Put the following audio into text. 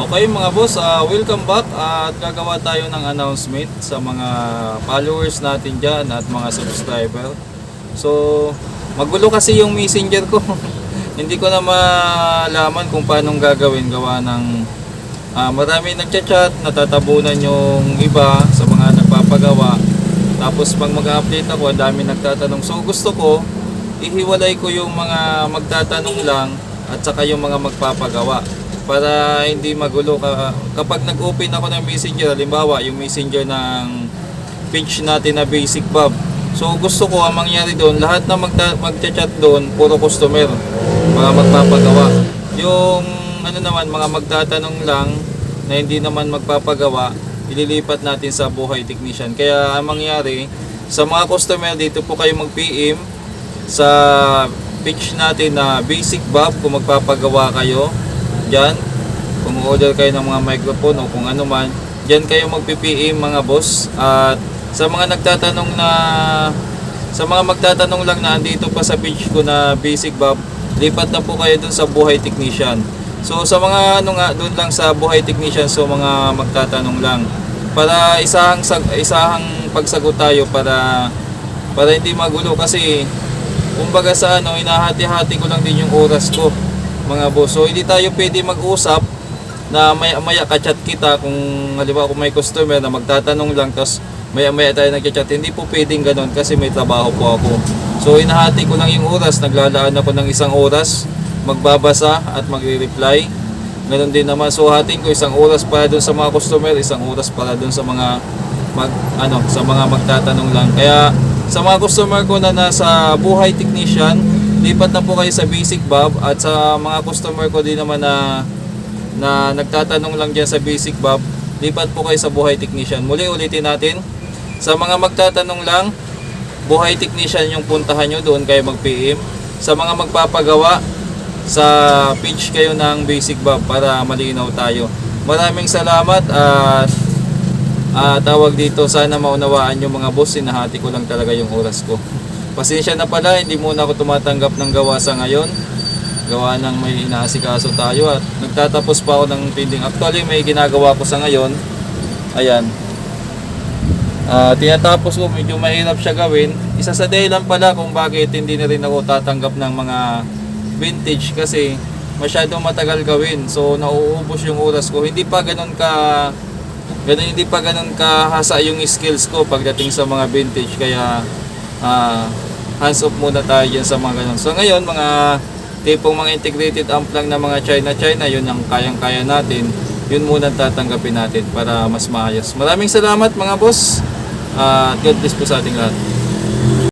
Okay mga boss, ah, welcome back at gagawa tayo ng announcement sa mga followers natin dyan at mga subscriber. So, magulo kasi yung messenger ko. Hindi ko na malaman kung paano gagawin gawa ng ah, marami nagchat-chat, natatabunan yung iba sa mga nagpapagawa. Tapos pag mag-update ako, ang dami nagtatanong. So gusto ko, ihiwalay ko yung mga magtatanong lang at saka yung mga magpapagawa para hindi magulo ka. Kapag nag-open ako ng messenger halimbawa yung messenger ng page natin na basic bob. So gusto ko ang mangyari doon lahat na magchat doon puro customer mga magpapagawa. Yung ano naman mga magtatanong lang na hindi naman magpapagawa ililipat natin sa buhay technician. Kaya ang mangyari sa mga customer dito po kayo mag-PM sa page natin na basic bob kung magpapagawa kayo dyan kung order kayo ng mga microphone o kung ano man dyan kayo magpipm mga boss. At sa mga nagtatanong na sa mga magtatanong lang na andito pa sa page ko na basic bob lipat na po kayo dun sa buhay technician. So sa mga ano nga dun lang sa buhay technician so mga magtatanong lang. Para isahang isahang pagsagot tayo para para hindi magulo kasi kumbaga sa ano, inahati-hati ko lang din yung oras ko mga boss. So hindi tayo pwede mag-usap na maya maya ka-chat kita kung halimbawa kung may customer na magtatanong lang tapos maya maya tayo nag-chat. Hindi po pwedeng ganun kasi may trabaho po ako. So inahati ko lang yung oras, naglalaan ako ng isang oras magbabasa at magre-reply. Ganun din naman. So hatiin ko isang oras para dun sa mga customer, isang oras para dun sa mga mag ano sa mga magtatanong lang. Kaya sa mga customer ko na nasa buhay technician, lipat na po kayo sa basic bob at sa mga customer ko din naman na na nagtatanong lang diyan sa basic bob, lipat po kayo sa buhay technician. Muli ulitin natin. Sa mga magtatanong lang, buhay technician yung puntahan nyo doon kayo mag-PM. Sa mga magpapagawa, sa page kayo ng basic bob para malinaw tayo. Maraming salamat at Ah, tawag dito, sana maunawaan yung mga boss, sinahati ko lang talaga yung oras ko. Pasensya na pala, hindi muna ako tumatanggap ng gawa sa ngayon. Gawa ng may inaasikaso tayo at nagtatapos pa ako ng pending. Actually, may ginagawa ko sa ngayon. Ayan. Ah, tinatapos ko, medyo mahirap siya gawin. Isa sa dahilan pala kung bakit hindi na rin ako tatanggap ng mga vintage kasi masyadong matagal gawin. So, nauubos yung oras ko. Hindi pa ganun ka ganun hindi pa ganun kahasa yung skills ko pagdating sa mga vintage kaya ah, hands off muna tayo dyan sa mga ganun. So ngayon mga tipong mga integrated amp lang na mga China China yun ang kayang-kaya natin yun muna ang tatanggapin natin para mas maayos. Maraming salamat mga boss. at God bless po sa ating lahat.